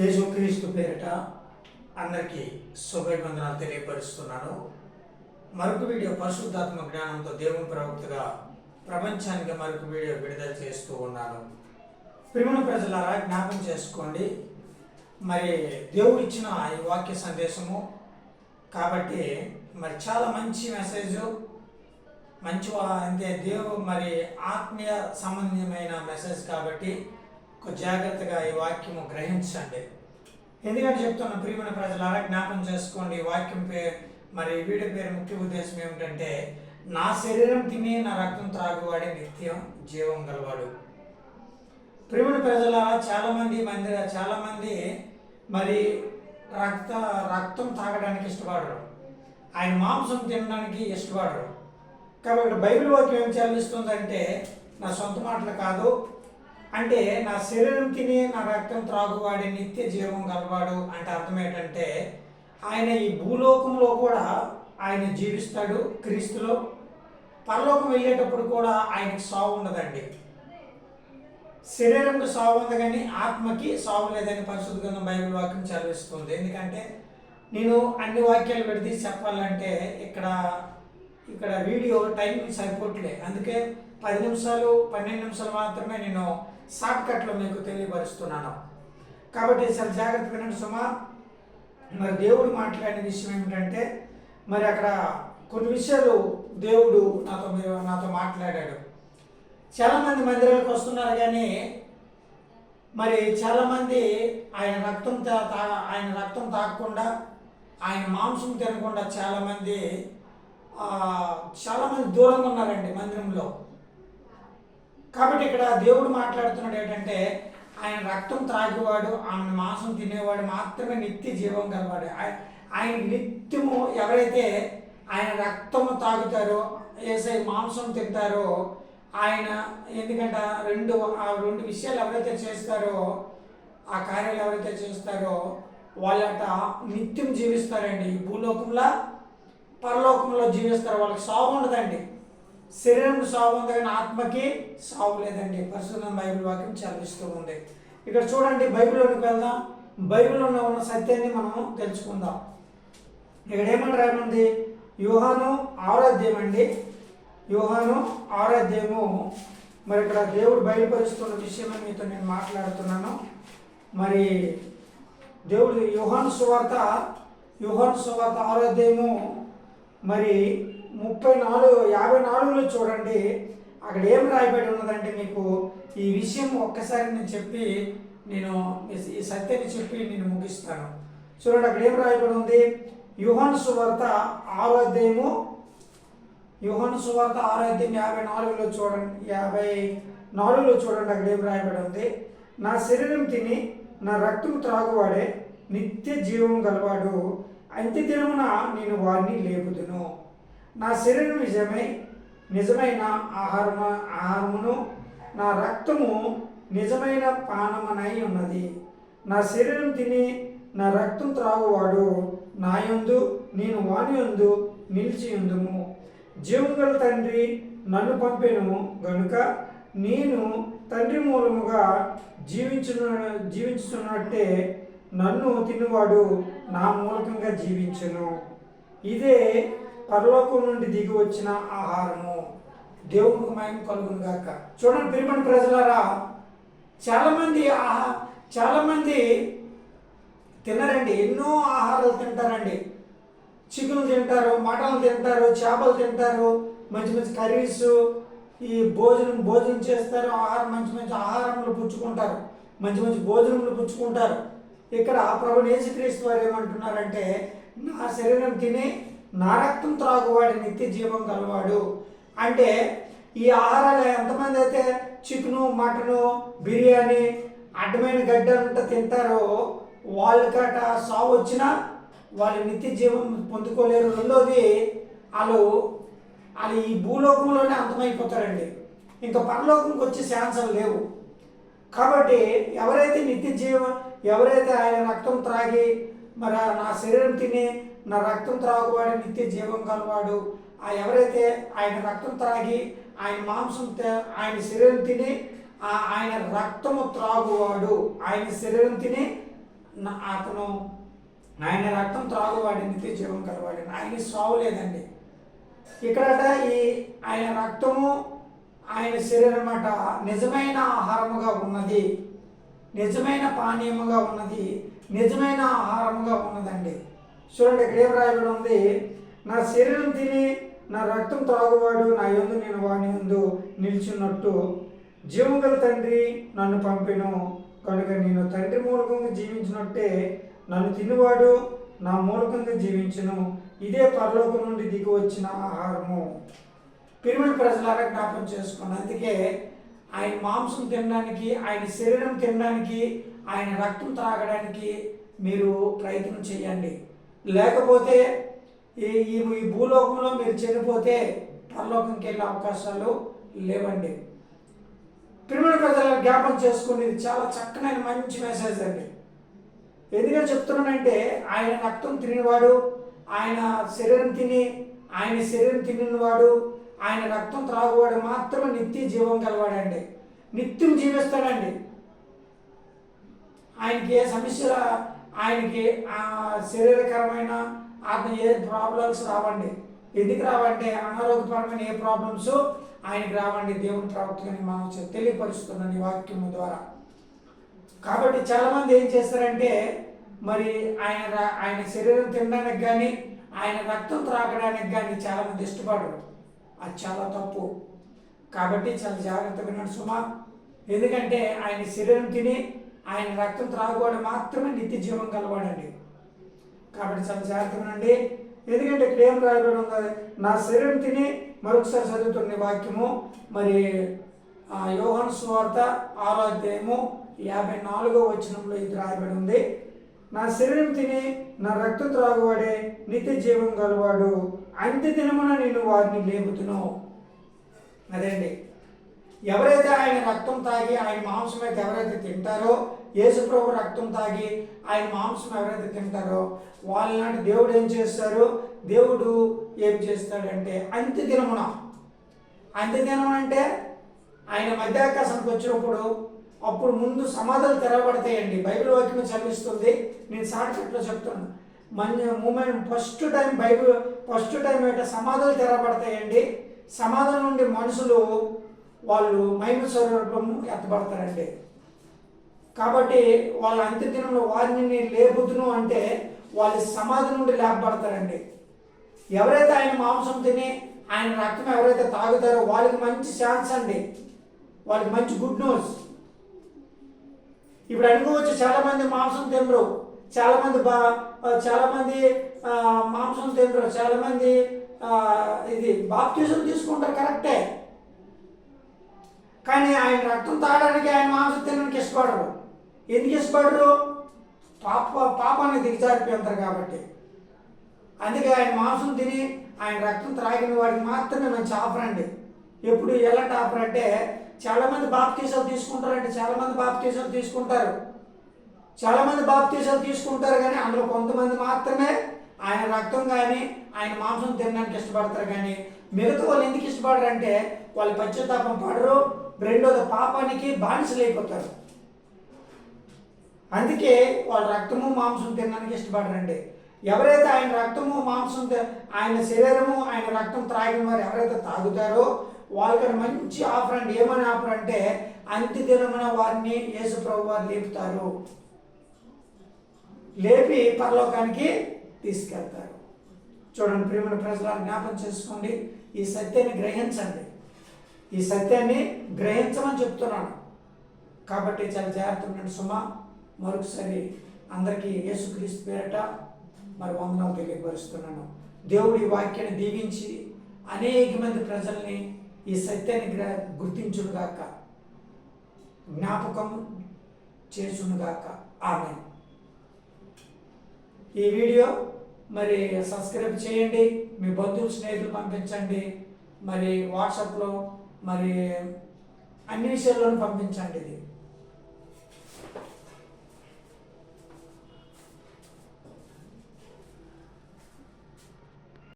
యేసుక్రీస్తు పేరిట అందరికీ శుభవందనాలు తెలియపరుస్తున్నాను. మరొక వీడియో పరిశుద్ధాత్మ జ్ఞానంతో దేవుని ప్రవక్తగా ప్రపంచానికి మరొక వీడియో విడుదల చేస్తూ ఉన్నాను. ప్రిమణ ప్రజలారా జ్ఞాపం చేసుకోండి. మరి దేవుడు ఇచ్చిన ఈ వాక్య సందేశము కాబట్టి మరి చాలా మంచి మెసేజ్ మంచి అంటే దేవు మరి ఆత్మీయ సంబంధమైన మెసేజ్ కాబట్టి ఒక జాగ్రత్తగా ఈ వాక్యము గ్రహించండి. ఎందుకంటే చెప్తున్న ప్రియమైన ప్రజలారా జ్ఞాపం చేసుకోండి. ఈ వాక్యం పే మరి వీడియో పేరు ముఖ్య ఉద్దేశం ఏమిటంటే నా శరీరం తిని నా రక్తం త్రాగువాడే నిత్యం జీవం గలవాడు. ప్రియమైన ప్రజలారా చాలామంది మంది చాలామంది మరి రక్త రక్తం తాగడానికి ఇష్టపడరు. ఆయన మాంసం తినడానికి ఇష్టపడరు. కాబట్టి బైబిల్ వాక్యం ఏం చెల్లిస్తుందంటే నా సొంత మాటలు కాదు అంటే నా శరీరం తిని నా రక్తం త్రాగువాడి నిత్య జీవం గలవాడు అంటే అర్థం ఏంటంటే ఆయన ఈ భూలోకంలో కూడా ఆయన జీవిస్తాడు క్రీస్తులో. పరలోకం వెళ్ళేటప్పుడు కూడా ఆయనకి సావు ఉండదండి. శరీరంకు సావు ఉంది కానీ ఆత్మకి సావు లేదని పరిశుద్ధ గ్రంథం బైబిల్ వాక్యం చదివిస్తుంది. ఎందుకంటే నేను అన్ని వాక్యాలు పెడితే చెప్పాలంటే ఇక్కడ ఇక్కడ వీడియో టైం సరిపోవట్లే అందుకే పది నిమిషాలు పన్నెండు నిమిషాలు మాత్రమే నేను షార్ట్ కట్లో మీకు తెలియపరుస్తున్నాను. కాబట్టి చాలా జాగ్రత్త వినండి సుమా. మరి దేవుడు మాట్లాడిన విషయం ఏమిటంటే మరి అక్కడ కొన్ని విషయాలు దేవుడు నాతో మీరు నాతో మాట్లాడాడు. చాలామంది మందిరాలకు వస్తున్నారు కానీ మరి చాలామంది ఆయన రక్తం తా తా- ఆయన రక్తం తాగకుండా ఆయన మాంసం తినకుండా చాలామంది చాలామంది దూరంగా ఉన్నారండి మందిరంలో. కాబట్టి ఇక్కడ దేవుడు మాట్లాడుతున్నాడు ఏంటంటే ఆయన రక్తం త్రాగేవాడు ఆయన మాంసం తినేవాడు మాత్రమే నిత్య జీవం కలవాడు ఆయ- ఆయన నిత్యము ఎవరైతే ఆయన రక్తము తాగుతారో వేసే మాంసం తింటారో ఆయన ఎందుకంటే రెండు ఆ రెండు విషయాలు ఎవరైతే చేస్తారో ఆ కార్యాలు ఎవరైతే చేస్తారో వాళ్ళట నిత్యం జీవిస్తారండి. భూలోకంలో పరలోకంలో జీవిస్తారు. వాళ్ళకి సాగు ఉండదండి. శరీరం సావు ఉంది కానీ ఆత్మకి సావు లేదండి. పరిశుభ్రం బైబిల్ వాక్యం చదివిస్తూ ఉంది. ఇక్కడ చూడండి బైబిల్లోకి వెళ్దాం. బైబిల్లో ఉన్న సత్యాన్ని మనము తెలుసుకుందాం. ఇక్కడ ఏమని రాయనుంది యూహాను ఆరాధ్యం అండి. యూహాను ఆరాధ్యము మరి ఇక్కడ దేవుడు బయలుపరుస్తున్న విషయమని మీతో నేను మాట్లాడుతున్నాను. మరి దేవుడు యూహాను సువార్త యూహాను సువార్త ఆరాధ్యము మరి ముప్పై నాలుగు యాభై నాలుగులో చూడండి అక్కడ ఏం రాయబడి ఉన్నదంటే మీకు ఈ విషయం ఒక్కసారి నేను చెప్పి నేను ఈ- సత్యాన్ని చెప్పి నేను ముగిస్తాను. చూడండి అక్కడ ఏం రాయబడి ఉంది? యుహన్ సువార్త ఆరో అధ్యాయము యుహాను సువార్త ఆరో అధ్యాయం యాభై నాలుగులో చూడండి యాభై నాలుగులో చూడండి అక్కడ ఏం రాయబడి ఉంది? నా శరీరం తిని నా రక్తం త్రాగువాడే నిత్య జీవం గలవాడు. అంత్య దినమున నేను వారిని లేపుదును. నా శరీరం నిజమై నిజమైన ఆహారము ఆహారమును నా రక్తము నిజమైన పానమనై ఉన్నది. నా శరీరం తిని నా రక్తం త్రాగువాడు నా యందు నేను వాని యందు నిలిచి తండ్రి నన్ను పంపెను గనుక నేను తండ్రి మూలముగా జీవించున్న జీవించుతున్నట్టే నన్ను తినువాడు నా మూలకంగా జీవించును. ఇదే పరలోకం నుండి దిగి వచ్చిన ఆహారము దేవునికి మయం కలుగును గాక. చూడండి పిరిమని ప్రజలారా చాలామంది ఆహా చాలామంది తినరండి ఎన్నో ఆహారాలు తింటారండి. చికెన్ తింటారు మటన్ తింటారు చేపలు తింటారు మంచి మంచి కర్రీస్ ఈ భోజనం భోజనం చేస్తారు ఆహారం మంచి మంచి ఆహారములు పుచ్చుకుంటారు. మంచి మంచి భోజనములు పుచ్చుకుంటారు. ఇక్కడ ప్రభు యేసుక్రీస్తు వారు ఏమంటున్నారంటే నా శరీరం తిని నా రక్తం త్రాగువాడు నిత్య జీవం కలవాడు అంటే ఈ ఆహారాలు ఎంతమంది అయితే చికెను మటను బిర్యానీ అడ్డమైన గడ్డ అంతా తింటారో వాళ్ళకట సావు వచ్చినా వాళ్ళు నిత్య జీవం పొందుకోలేరు. రెండోది వాళ్ళు వాళ్ళు ఈ భూలోకంలోనే అంతమైపోతారండి. ఇంకా పరలోకంకి వచ్చే ఛాన్సులు లేవు. కాబట్టి ఎవరైతే నిత్య జీవం ఎవరైతే ఆయన రక్తం త్రాగి మరి నా శరీరం తిని నా రక్తం త్రాగువాడు నిత్య జీవం కలవాడు. ఆ ఎవరైతే ఆయన రక్తం త్రాగి ఆయన మాంసం తే- ఆయన శరీరం తిని ఆయన రక్తము త్రాగువాడు. ఆయన శరీరం తిని నా- అతను ఆయన రక్తం త్రాగువాడి నిత్య జీవం కలవాడి. ఆయన సావులేదండి ఇక్కడట ఈ ఆయన రక్తము ఆయన శరీరం అట నిజమైన ఆహారముగా ఉన్నది. నిజమైన పానీయముగా ఉన్నది. నిజమైన ఆహారముగా ఉన్నదండి. చూడండి ఇక్కడ ఏం రాయబడి ఉంది? నా శరీరం తిని నా రక్తం త్రాగువాడు నా యందు నేను వాని ముందు నిల్చున్నట్టు జీవంగల తండ్రి నన్ను పంపెను. కనుక నేను తండ్రి మూలకంగా జీవించినట్టే నన్ను తినువాడు నా మూలకంగా జీవించును. ఇదే పరలోకం నుండి దిగి వచ్చిన ఆహారము. పిరమిడ్ ప్రజలారా జ్ఞాపం చేసుకున్న అందుకే ఆయన మాంసం తినడానికి ఆయన శరీరం తినడానికి ఆయన రక్తం త్రాగడానికి మీరు ప్రయత్నం చేయండి. లేకపోతే ఈ ఈ భూలోకంలో మీరు చనిపోతే పరలోకంకి వెళ్ళే అవకాశాలు లేవండి. పిరమిడ్ ప్రజలను జ్ఞాపం చేసుకునేది చాలా చక్కనైన మంచి మెసేజ్ అండి. ఎందుకని చెప్తున్నానంటే ఆయన రక్తం తినేవాడు ఆయన శరీరం తిని ఆయన శరీరం తినినవాడు ఆయన రక్తం త్రాగువాడు మాత్రమే నిత్య జీవం కలవాడండి నిత్యం జీవిస్తాడండి. ఆయనకి ఏ సమస్య ఆయనకి ఆ శరీరకరమైన ఆత్మ ఏ ప్రాబ్లమ్స్ రావండి? ఎందుకు రావంటే అనారోగ్యపరమైన ఏ ప్రాబ్లమ్స్ ఆయనకి రావండి? దేవుని ప్రవక్తని మనం తెలియపరుస్తున్నాను ఈ వాక్యం ద్వారా. కాబట్టి చాలామంది ఏం చేస్తారంటే మరి ఆయన ఆయన శరీరం తినడానికి కానీ ఆయన రక్తం త్రాగడానికి కానీ చాలామంది ఇష్టపడరు. అది చాలా తప్పు. కాబట్టి చాలా జాగ్రత్తగా నడుచుమా ఎందుకంటే ఆయన శరీరం తిని ఆయన రక్తం త్రాగుకోవడం మాత్రమే నిత్య జీవం కలవాడండి కాబట్టి చాలా జాగ్రత్తనండి ఎందుకంటే ఇక్కడ ఏం రాయబడి ఉంది? నా శరీరం తిని మరొకసారి చదువుతున్న వాక్యము మరి యోహన్ యోహాను ఆరాధ్యము యాభై నాలుగో వచనంలో ఇది రాయబడి ఉంది. నా శరీరం తిని నా రక్తం త్రాగువాడే నిత్య జీవం గలవాడు అంత్య దినమున నేను వారిని లేపుతును. అదండి ఎవరైతే ఆయన రక్తం తాగి ఆయన మాంసం అయితే ఎవరైతే తింటారో యేసుప్రభు రక్తం తాగి ఆయన మాంసం ఎవరైతే తింటారో వాళ్ళలాంటి దేవుడు ఏం చేస్తారు? దేవుడు ఏం చేస్తాడంటే అంత్య దినమున అంత్య దినం అంటే ఆయన మధ్యాకాశానికి వచ్చినప్పుడు అప్పుడు ముందు సమాధులు తెరవబడతాయండి. బైబిల్ వాక్యం చదివిస్తుంది. నేను షార్ట్కట్లో చెప్తాను. మన moment first time Bible first time ఏంటంటే సమాధులు తెరవబడతాయండి. సమాధుల నుండి మనుషులు వాళ్ళు మహిమ స్వరూపము ఎత్తబడతారండి. కాబట్టి వాళ్ళ అంత్యదినంలో వారిని లేబుద్దును అంటే వాళ్ళ సమాధి నుండి లేపబడతారండి. ఎవరైతే ఆయన మాంసం తిని ఆయన రక్తం ఎవరైతే తాగుతారో వాళ్ళకి మంచి ఛాన్స్ అండి. వాళ్ళకి మంచి గుడ్ న్యూస్ ఇప్పుడు అనుకోవచ్చు చాలా మంది మాంసం తినరు. చాలా మంది బా చాలా మంది మాంసం తినరు. చాలా మంది ఇది బాప్టిజం తీసుకుంటారు కరెక్టే కానీ ఆయన రక్తం తాగడానికి ఆయన మాంసం తినడానికి ఇష్టపడరు. ఎందుకు ఇష్టపడరు? పాప పాపాన్ని దిగజారిపోతారు కాబట్టి. అందుకే ఆయన మాంసం తిని ఆయన రక్తం త్రాగిన వాడికి మాత్రమే మంచి ఆఫర్ అండి. ఎప్పుడు ఎలాంటి ఆఫర్ అంటే చాలామంది బాప్తీసాలు తీసుకుంటారంటే చాలామంది బాప్తీసాలు తీసుకుంటారు. చాలామంది బాప్తీసాలు తీసుకుంటారు కానీ అందులో కొంతమంది మాత్రమే ఆయన రక్తం కానీ ఆయన మాంసం తినడానికి ఇష్టపడతారు కానీ మిగతా వాళ్ళు ఎందుకు ఇష్టపడరు అంటే వాళ్ళు పశ్చాత్తాపం పడరు. రెండోది పాపానికి బానిసలు అయిపోతారు అందుకే వాళ్ళ రక్తము మాంసం తినడానికి ఇష్టపడరండి. ఎవరైతే ఆయన రక్తము మాంసం ఆయన శరీరము ఆయన రక్తం త్రాగిన వారు ఎవరైతే తాగుతారో వాళ్ళకి మంచి ఆఫర్ అండి. ఏమని ఆఫర్ అంటే అంత్య దినమున వారిని యేసు ప్రభు వారు లేపుతారు. లేపి పరలోకానికి తీసుకెళ్తారు. చూడండి ప్రియమైన ప్రజల జ్ఞాపం చేసుకోండి. ఈ సత్యాన్ని గ్రహించండి. ఈ సత్యాన్ని గ్రహించమని చెప్తున్నాను. కాబట్టి చాలా జాగ్రత్త ఉండండి సుమా. మరొకసారి అందరికీ యేసుక్రీస్తు పేరట మరి వందనాలు తెలియపరుస్తున్నాను. దేవుడి వాక్యాన్ని దీవించి అనేక మంది ప్రజల్ని ఈ సత్యాన్ని గుర్తించుడుగాక జ్ఞాపకం చేసునుగాక ఆమె ఈ వీడియో మరి సబ్స్క్రైబ్ చేయండి మీ బంధువులు స్నేహితులు పంపించండి మరి వాట్సాప్లో మరి అన్ని విషయాల్లోనూ పంపించండి ఇది.